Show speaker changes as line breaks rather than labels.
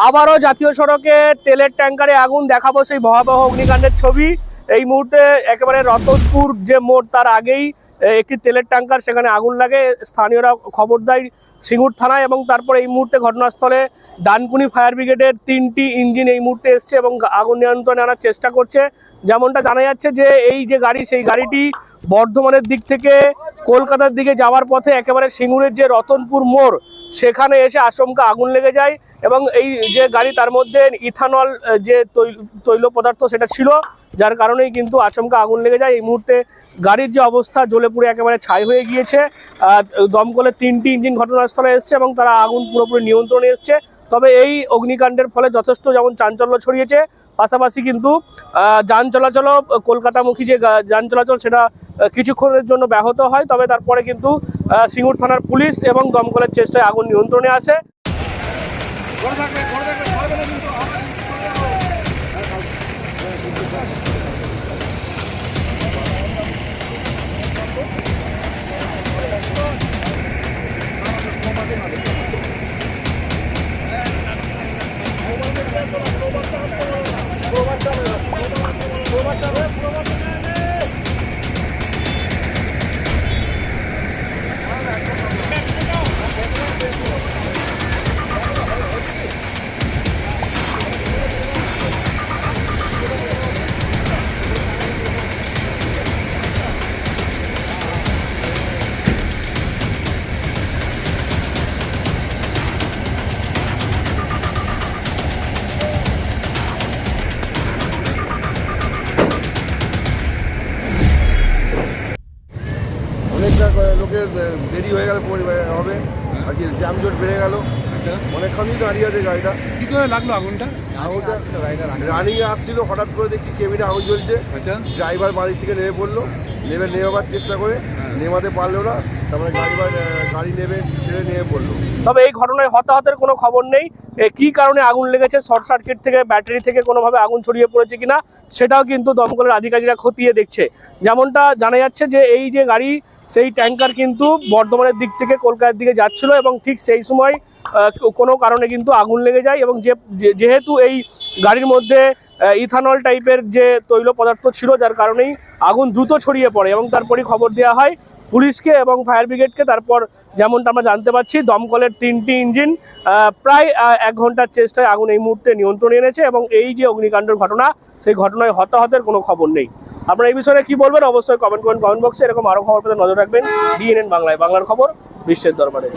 আবারও জাতীয় সড়কে তেলের ট্যাঙ্কারে আগুন, দেখাবো সেই ভয়াবহ অগ্নিকাণ্ডের ছবি। এই মুহূর্তে একেবারে রতনপুর যে মোড়, তার আগেই একটি তেলের ট্যাঙ্কার, সেখানে আগুন লাগে। স্থানীয়রা খবর দেয় সিঙ্গুর থানায় এবং তারপরে এই মুহূর্তে ঘটনাস্থলে ডানকুনি ফায়ার ব্রিগেডের তিনটি ইঞ্জিন এই মুহূর্তে এসছে এবং আগুন নিয়ন্ত্রণে আনার চেষ্টা করছে। যেমনটা জানা যাচ্ছে যে এই যে গাড়ি, সেই গাড়িটি বর্ধমানের দিক থেকে কলকাতার দিকে যাওয়ার পথে একেবারে সিঙ্গুরের যে রতনপুর মোড় সেখানে এসে আশঙ্কা আগুন লেগে যায় এবং এই যে গাড়ি তার মধ্যে ইথানল যে তৈল পদার্থ সেটা ছিল, যার কারণেই কিন্তু আচমকা আগুন লেগে যায়। এই মুহূর্তে গাড়ির যে অবস্থা, জ্বলে পুড়ে একেবারে ছাই হয়ে গিয়েছে। দমকলের তিনটি ইঞ্জিন ঘটনাস্থলে এসছে এবং তারা আগুন পুরোপুরি নিয়ন্ত্রণে এসছে। তবে এই অগ্নিকাণ্ডের ফলে যথেষ্ট যেমন চাঞ্চল্য ছড়িয়েছে, পাশাপাশি কিন্তু যান চলাচলও কলকাতামুখী যে যান চলাচল সেটা কিছুক্ষণের জন্য ব্যাহত হয়। তবে তারপরে কিন্তু সিঙ্গুর থানার পুলিশ এবং দমকলের চেষ্টায় আগুন নিয়ন্ত্রণে আসে।
অনেকটা ক- আহ, দেরি হয়ে গেল হবে। আর কি জ্যামজট বেড়ে গেল অনেকক্ষণই দাঁড়িয়ে আছে গাড়িটা।
কি করে লাগল আগুনটা?
আগুনটা রানিং আসছিল হঠাৎ করে দেখছি কেবিনে আগুন জ্বলছে।
আচ্ছা।
ড্রাইভার বাড়ির থেকে নেমে পড়ল। নেমে নেওয়ার চেষ্টা করে নেমাতে পারল না।
তবে এই ঘটনায় হতাহতের কোনো খবর নেই। কি কারণে আগুন লেগেছে? শর্ট সার্কিট থেকে, ব্যাটারি থেকে কোনোভাবে আগুন ছড়িয়ে পড়েছে কিনা, সেটাও কিন্তু দমকলের আধিকারিকরা খতিয়ে দেখছে। যেমনটা জানা যাচ্ছে যে, এই যে গাড়ি, সেই ট্যাঙ্কার কিন্তু বর্ধমানের দিক থেকে কলকাতার দিকে যাচ্ছিল এবং ঠিক সেই সময় কোনো কারণে কিন্তু আগুন লেগে যায় এবং যে- যেহেতু এই গাড়ির মধ্যে ইথানল টাইপের যে তৈল পদার্থ ছিল, যার কারণেই আগুন দ্রুত ছড়িয়ে পড়ে এবং তারপরই খবর দেওয়া হয়। পুলিশকে এবং ফায়ার ব্রিগেডকে, তারপর যেমনটা আমরা জানতে পারছি দমকলের তিনটি ইঞ্জিন প্রায় এক ঘণ্টার চেষ্টায় আগুন এই মুহূর্তে নিয়ন্ত্রণে এনেছে এবং এই যে অগ্নিকাণ্ডের ঘটনা, সেই ঘটনায় হতাহতের কোনো খবর নেই। আপনারা এই বিষয়ে কি বলবেন? অবশ্যই কমেন্ট করুন কমেন্ট বক্সে, এরকম আরও খবর পেতে নজর রাখবেন। ডিএনএন বাংলায়, বাংলার খবর, বিশ্বের দরবারে।